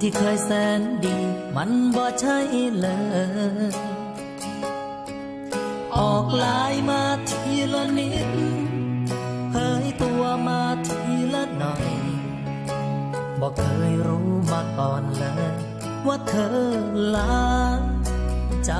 ที่เคยแสนดี มันบ่ใช่เลย ออกลายมาทีละนิดเผยตัวมาทีละหน่อยบอกเคยรู้มาก่อนเลย ว่าเธอลาใจ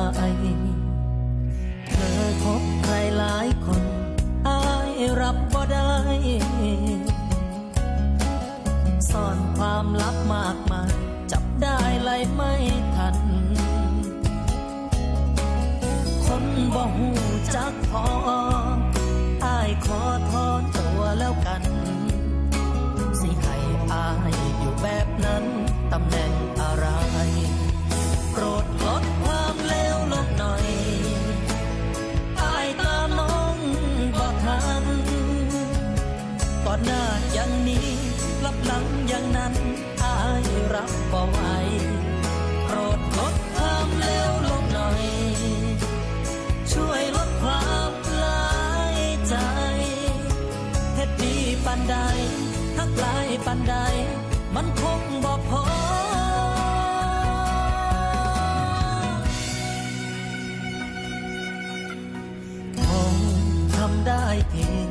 ได้เพียง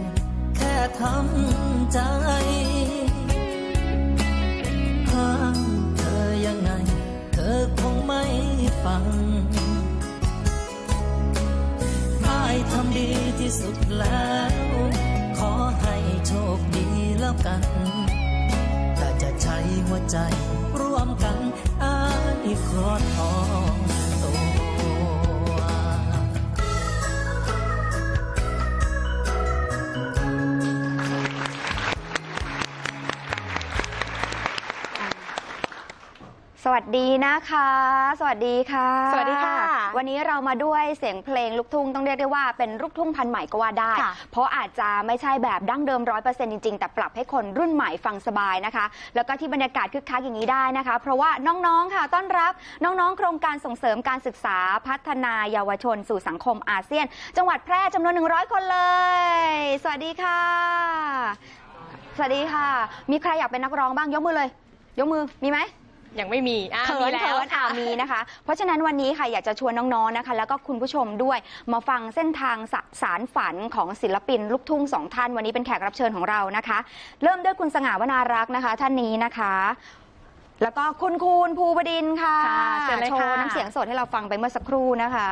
แค่ทำใจห้ามเธอยังไง เธอคงไม่ฟังอายทำดีที่สุดแล้ว ขอให้โชคดีแล้วกันถ้าจะใช้หัวใจร่วมกันอายขอทอง สวัสดีนะคะ สวัสดีค่ะ สวัสดีค่ะ วันนี้เรามาด้วยเสียงเพลงลูกทุ่งต้องเรียกได้ว่าเป็นลูกทุ่งพันธุ์ใหม่ก็ว่าได้ค่ะเพราะอาจจะไม่ใช่แบบดั้งเดิมร้อยเปอร์เซ็นต์จริง ๆ แต่ปรับให้คนรุ่นใหม่ฟังสบายนะคะ แล้วก็ที่บรรยากาศคึกคักอย่างนี้ได้นะคะ เพราะว่าน้องๆค่ะต้อนรับน้องๆ โครงการส่งเสริมการศึกษาพัฒนาเยาวชน สู่สังคมอาเซียน จังหวัดแพร่จำนวน 100 คนเลย สวัสดีค่ะ สวัสดีค่ะ มีใครอยากเป็นนักร้องบ้างยกมือเลย ยกมือมีไหม ยังไม่มีอะเขิมีนแล้เขิวนอ่ามีนะคะ เพราะฉะนั้นวันนี้ค่ะอยากจะชวนน้องๆนะคะ แล้วก็คุณผู้ชมด้วยมาฟังเส้นทางสสารฝันของศิลปินลูกทุ่งสองท่านวันนี้เป็นแขกรับเชิญของเรานะคะ เริ่มด้วยคุณสง่าวนารักษ์นะคะ ท่านนี้นะคะ แล้วก็คุณคูณภูบดินทร์ค่ะค่ะเชิญเลยโชค่ะว์น้ำเสียงสดให้เราฟังไปเมื่อสักครู่นะคะ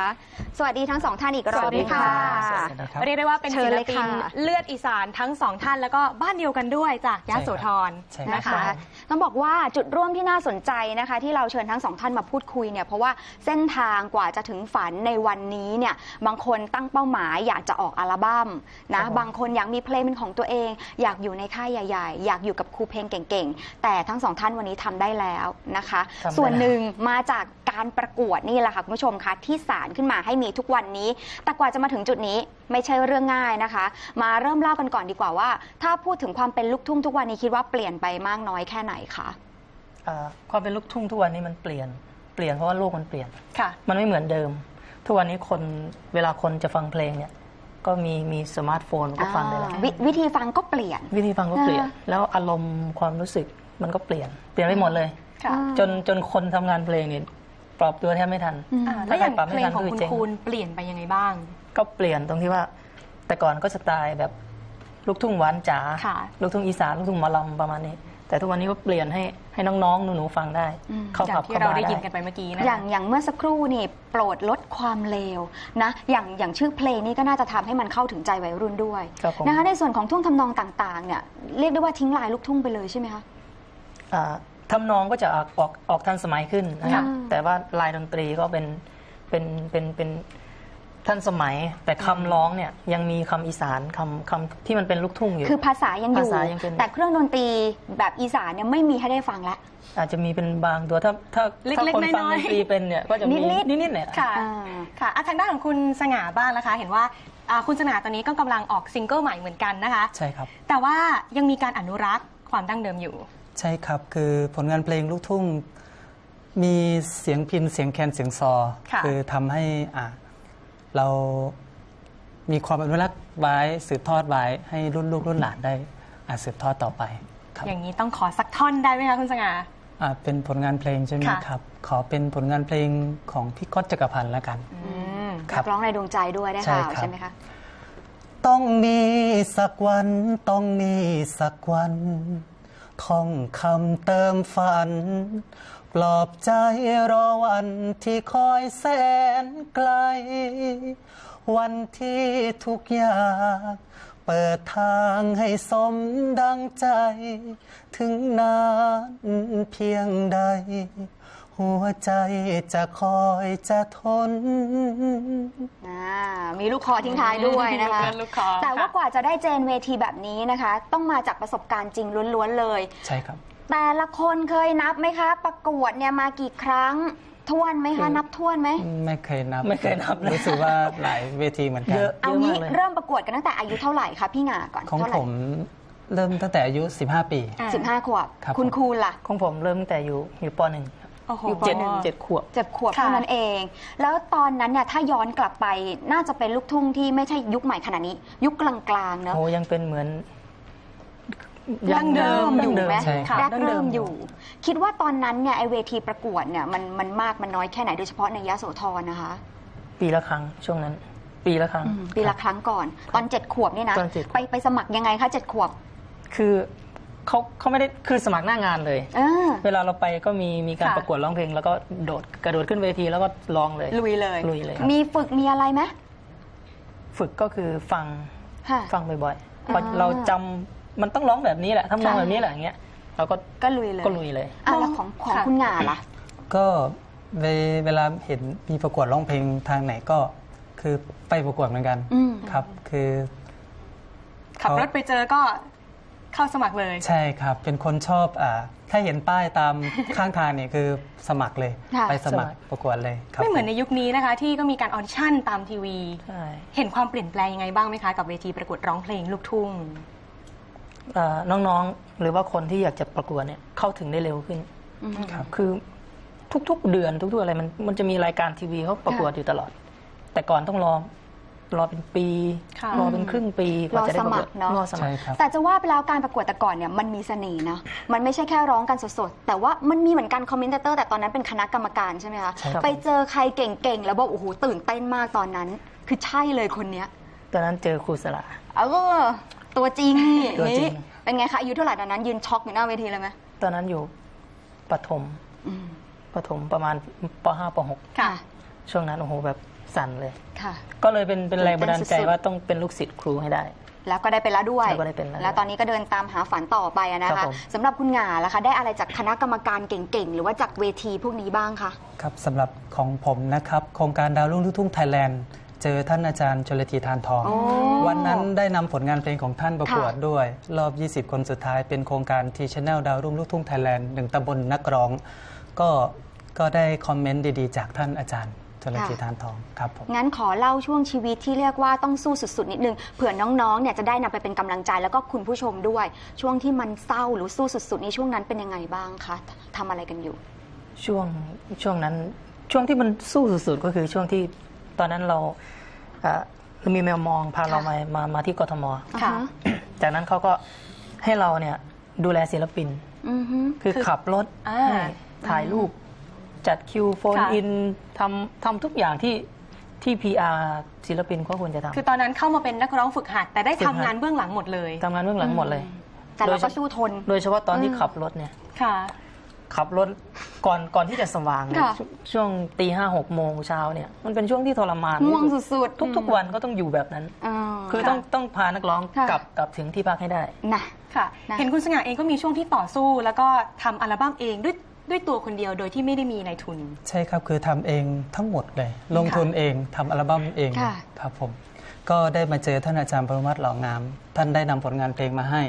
สวัสดีทั้งสองท่านอีกรอบสวัสดีค่ะ สวัสดีครับ เรียกได้ว่าเป็นเชิศิญลเลยปินค่ะ เลือดอีสานทั้งสองท่านแล้วก็บ้านเดียวกันด้วยจากยะโสธรใช่ครับ นะคะใช่ต้องบอกว่าจุดร่วมที่น่าสนใจนะคะ ที่เราเชิญทั้งสองท่านมาพูดคุยเนี่ยเพราะว่าเส้นทางกว่าจะถึงฝันในวันนี้เนี่ยบางคนตั้งเป้าหมายอยากจะออกอัลบั้มนะบางคนอยากมีเพลงเป็นของตัวเอง อยากอยู่ในค่ายใหญ่ ๆ อยากอยู่กับครูเพลงเก่งๆ แต่ทั้งสองท่านวันนี้ทำได้แล้วนะคะ ทำได้ส่วนหนึ่งมาจากการประกวดนี่แหละค่ะคุณผู้ชมคะที่สารขึ้นมาให้มีทุกวันนี้ แต่กว่าจะมาถึงจุดนี้ไม่ใช่เรื่องง่ายนะคะ มาเริ่มเล่ากันก่อนดีกว่าว่า ถ้าพูดถึงความเป็นลูกทุ่งทุกวันนี้คิดว่าเปลี่ยนไปมากน้อยแค่ไหนคะอ่าความเป็นลูกทุ่งทุกวันนี้มันเปลี่ยน เปลี่ยนเพราะว่าโลกมันเปลี่ยน ค่ะ มันไม่เหมือนเดิม ทุกวันนี้คนเวลาคนจะฟังเพลงเนี่ย ก็มีมีสมาร์ทโฟนก็ฟังได้แล้วอ่าวิวิธีฟังก็เปลี่ยน วิธีฟังก็เปลี่ยน อ่า แล้วอารมณ์ความรู้สึก มันก็เปลี่ยนเปลี่ยนไปหมดเลย ค่ะอ่าจนจนคนทำงานเพลงเนี่ยปรับตัวแทบไม่ทัน อืมอ่าแล้วอย่างถ้าใครปรับเพไม่ลทังนของคือคุณเจ๊งคูณเปลี่ยนไปยังไงบ้าง ก็เปลี่ยนตรงที่ว่า แต่ก่อนก็สไตล์แบบลูกทุ่งหวานจ๋าค่ะลูกทุ่งอีสานลูกทุ่งหมอลำประมาณนี้ แต่ทุกวันนี้ก็เปลี่ยนให้ให้น้องๆหนูๆฟังได้ อืม เข้าอย่าผับงที่เข้าเราบาร์ได้ได้ยินกันไปเมื่อกี้นะอย่างอย่างเมื่อสักครู่นี่โปรดลดความเลวนะอย่างอย่างชื่อเพลงนี้ก็น่าจะทำให้มันเข้าถึงใจวัยรุ่นด้วยครับผมนะคะในส่วนของท่วงทำนองต่างๆเนี่ยเรียกได้ว่าทิ้งลายลูกทุ่งไปเลยใช่ไหมคะ อ่าทำนองก็จะออกออกออกทันสมัยขึ้นนะครัค่ะบแต่ว่าลายดนตรีก็เป็นเป็นเป็นเป็นทันสมัย แต่คำร้องเนี่ยยังมีคำอีสานคำคำที่มันเป็นลูกทุ่งอยู่ คือภาษายังอยู่ ภาษายังเป็น แต่เครื่องดนตรีแบบอีสานเนี่ยไม่มีให้ได้ฟังแล้ว อาจจะมีเป็นบางตัวถ้าถ้าเล็กๆถ้าคนฟังน้ดอยนๆตรีเป็นเนี่ยก็จะมีนิดๆนิดๆเนี่ย ค่ะ อ่า ค่ะอะทางด้านของคุณสง่าบ้างนะคะ เห็นว่าอ่าคุณสง่าตอนนี้ก็กำลังออกซิงเกิลใหม่เหมือนกันนะคะ ใช่ครับ แต่ว่ายังมีการอนุรักษ์ความดั้งเดิมอยู่ ใช่ครับ คือผลงานเพลงลูกทุ่ง มีเสียงพินเสียงแคนเสียงซอค่ะอทำให้อะเรามีความอนุรักษ์ไว้สืบทอดไว้ให้รุ่นลูกรุ่นหลานได้อาจสืบทอดต่อไปครับอย่างนี้ต้องขอสักท่อนได้ไหมคะคุณสง่าอ่าเป็นผลงานเพลงใช่ไหมค่ะครับ ขอเป็นผลงานเพลงของพี่ก๊อตจักรพันธ์แล้วกันอืมครันับกร้องในดวงใจด้วยได้ใช่ข่าวครับใช่ไหมคะต้องมีสักวัน ต้องมีสักวัน ท่องคำเติมฝัน ปลอบใจรอวันที่คอยแสนไกล วันที่ทุกอย่างเปิดทางให้สมดังใจ ถึงนานเพียงใด หัวใจจะคอยจะทน อ่ามีลูกคอทิ้งท้ายด้วยนะคะ ลูกคอแต่ว่าค่ะกว่าจะได้เจนเวทีแบบนี้นะคะ ต้องมาจากประสบการณ์จริงล้วนๆเลย ใช่ครับ แต่ละคนเคยนับไหมคะ ประกวดเนี่ยมากี่ครั้งท้วนไหมคะ นับท้วนไหม ไม่เคยนับ ไม่เคยนับเลยรู้สึกว่าหลายเวทีเหมือนกันเยอะเอางี้มากเลยเริ่มประกวดกันตั้งแต่อายุเท่าไหร่คะพี่หงาก่อนของเท่าไหผร่มเริ่มตั้งแต่อายุ 15 ปีอ่าสิบห้าขวบ ครับ คุณผมครูล่ะ ของผมเริ่มตั้งแต่อยู่อยู่ปหนึ่งครับ โอ้โห อยู่เจ็ดเจ็ดขวบ เจ็ดขวบค่ะ เท่านั้นเอง แล้วตอนนั้นเนี่ยถ้าย้อนกลับไปน่าจะเป็นลูกทุ่งที่ไม่ใช่ยุคใหม่ขนาดนี้ ยุคกลางๆเนอะโอ้ยังเป็นเหมือนดั้งเดิมอยู่ไหมใช่ครับ แรกเริ่มอยู่ คิดว่าตอนนั้นเนี่ยไอเวทีประกวดเนี่ยมันมันมากมันน้อยแค่ไหนโดยเฉพาะในยะโสธรนะคะปีละครั้งช่วงนั้น ปีละครั้ง ปีละครั้งก่อน ตอนเจ็ดขวบนี่นะตอนเจ็ดขวบ ไปไปสมัครยังไงคะเจ็ดขวบ คือ เขาเขาไม่ได้คือสมัครหน้างานเลยเออเวลาเราไปก็มีมีการค่ะ ประกวดร้องเพลง แล้วก็โดดกระโดดขึ้นเวทีแล้วก็ร้องเลยลุยเลย ลุยเลยครับมีฝึกมีอะไรไหมฝึกก็คือฟังค่ะ ฟังบ่อยๆพออ่าเราจำมันต้องร้องแบบนี้แหละทำนองค่ะแบบนี้แหละอย่างเงี้ยเราก็ก็ลุยเลยก็ลุยเลย อะแล้วของของค่ะ คุณหงาล่ะ ก็เวเวลาเห็นมีประกวดร้องเพลงทางไหนก็ คือไปประกวดเหมือนกันอืม ครับ คือ ขับรถไปเจอก็ เข้าสมัครเลย ใช่ครับ เป็นคนชอบอ่าถ้าเห็นป้ายตามข้างทางเนี่ยคือสมัครเลย ค่ะ ไปสมัครสมัคร ประกวดเลยครับไม่เหมือนในยุคนี้นะคะ ที่ก็มีการออดิชั่นตามทีวี ใช่เห็นความเปลี่ยนแปลงยังไงบ้างไหมคะกับเวทีประกวดร้องเพลงลูกทุ่ง เอ่อน้องๆ หรือว่าคนที่อยากจะประกวดเนี่ยเข้าถึงได้เร็วขึ้นอืมครับ คือทุกๆ เดือนทุกๆอะไรมันมันจะมีรายการทีวีเขาประกวดอยู่ตลอด แต่ก่อนต้องรอ รอเป็นปี ค่ะรอเป็นครึ่งปีกว่าจะได้ประกวดรอสมัครเนอะ รอสมัใช่คร ครับ แต่จะว่าไปแล้วการประกวดแต่ก่อนเนี่ยมันมีเสน่ห์นะ มันไม่ใช่แค่ร้องกันสดๆ แต่ว่ามันมีเหมือนกันคอมเมนเตอร์แต่ตอนนั้นเป็นคณะกรรมการใช่ไหมคะ ใช่ครับ ไปเจอใครเก่งๆ แล้วบอกโอ้โหตื่นเต้นมากตอนนั้น คือใช่เลยคนเนี้ย ตอนนั้นเจอครูสลา เออตัวจริงตัวจริงนี่เป็นไงคะอายุเท่าไหร่ตอนนั้นยืนช็อกอยู่หน้าเวทีเลยไหมตอนนั้นอยู่ปฐมอืมปฐมประมาณป .5 ปค่ะ .6 ช่วงนั้นโอ้โหแบบ สั่นเลย ค่ะ ก็เลยเป็นเป็นแรงบันดาลใจตื่นเต้นสุดๆว่าต้องเป็นลูกศิษย์ครูให้ได้ แล้วก็ได้เป็นแล้วด้วย แล้วก็ได้เป็นแล้ว แล้วตอนนี้ก็เดินตามหาฝันต่อไปอะนะครัคะบผม สำหรับคุณหงาล่ะคะ ได้อะไรจากคณะกรรมการเก่งๆ หรือว่าจากเวทีพวกนี้บ้างคะ ครับสำหรับของผมนะครับ โครงการดาวรุ่งลูกทุ่งไทยแลนด์เจอท่านอาจารย์ชลธีทานทองโอ้วันนั้นได้นำผลงานเพลงของท่านประกวดค่ะ ด้วย รอบ 20 คนสุดท้ายเป็นโครงการทีชแนลดาวรุ่งลูกทุ่งไทยแลนด์หนึ่งตำบลนักร้อง ก็ก็ได้คอมเมนต์ดีๆ จากท่านอาจารย์ ชลธีทานทองครับผมงั้นขอเล่าช่วงชีวิตที่เรียกว่าต้องสู้สุดๆ นิดนึงเผื่อน้องๆเนี่ยจะได้นำไปเป็นกำลังใจแล้วก็คุณผู้ชมด้วย ช่วงที่มันเศร้าหรือสู้สุดๆในช่วงนั้นเป็นยังไงบ้างคะทำอะไรกันอยู่ ช่วงช่วงนั้นช่วงที่มันสู้สุดๆก็คือช่วงที่ตอนนั้นเราเอ่อเรามีแมวมองพาเราค่ะมามามาที่กทมค่ะอ่าฮจากนั้นเขาก็ให้เราเนี่ยดูแลศิลปินอือฮึคือคือขับรถอ่าให้ถ่ายรูป จัดคิวโฟนค่ะ อินทำทำทุกอย่างที่ที่ PR ศิลปินก็ควรจะทคือตอนนั้นเข้ามาเป็นนักร้องฝึกหัด แต่ได้ฝึกทำหัด งานเบื้องหลังหมดเลยำทำงานเบื้องหลังหมดเลย แต่เราก็สู้ทน โดยเฉพาะตอนที่อืม ขับรถเนี่ย ค่ะ ขับรถก่อนก่อนที่จะสว่างเนี่ยค่ะ ชช่วงตีห้าหกโมงเช้าเนี่ยมันเป็นช่วงที่ทรมานง่วงที่สุดๆทุกๆวันก็ต้องอยู่แบบนั้น อ่า คือต้องต้องพานักร้องค่ะ กลับกลับถึงที่พักให้ได้ นะ ค่ะ นะ เห็นคุณสง่าเองก็มีช่วงที่ต่อสู้ แล้วก็ทำอัลบั้มเองด้วย ด้วยตัวคนเดียวโดยที่ไม่ได้มีนายทุน ใช่ครับคือทำเองทั้งหมดเลย ลงทุนเองทำอัลบั้มเองค่ะ ครับผม ก็ได้มาเจอท่านอาจารย์ปรมัตถ์หล่องาม ท่านได้นำผลงานเพลงมาให้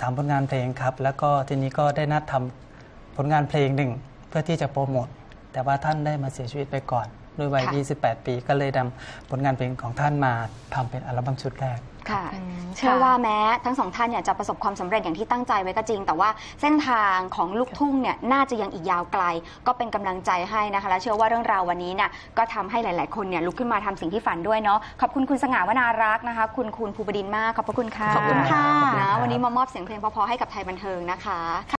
สามผลงานเพลงครับ แล้วก็ทีนี้ก็ได้นัดทำผลงานเพลงหนึ่งเพื่อที่จะโปรโมทแต่ว่าท่านได้มาเสียชีวิตไปก่อน ด้วยวัยค่ะ28 ปี ก็เลยนำผลงานเพลงของท่านมาทำเป็นอัลบั้มชุดแรก ค่ะอืมเชื่อค่ะว่าแม้ทั้งสองท่านเนี่ยจะประสบความสำเร็จอย่างที่ตั้งใจไว้ก็จริง แต่ว่าเส้นทางของลูกทุ่งเนี่ยน่าจะยังอีกยาวไกล ก็เป็นกำลังใจให้นะคะ และเชื่อว่าเรื่องราววันนี้เนี่ยก็ทำให้หลาย ๆ คนเนี่ยลุกขึ้นมาทำสิ่งที่ฝันด้วยเนาะ ขอบคุณคุณสง่าวนารักษ์นะคะ คุณคุณภูบดินทร์มาก ขอบพระคุณค่ะขอบคุณค่ะนะวันนี้มามอบเสียงเพลงเพอๆให้กับไทยบันเทิงนะคะ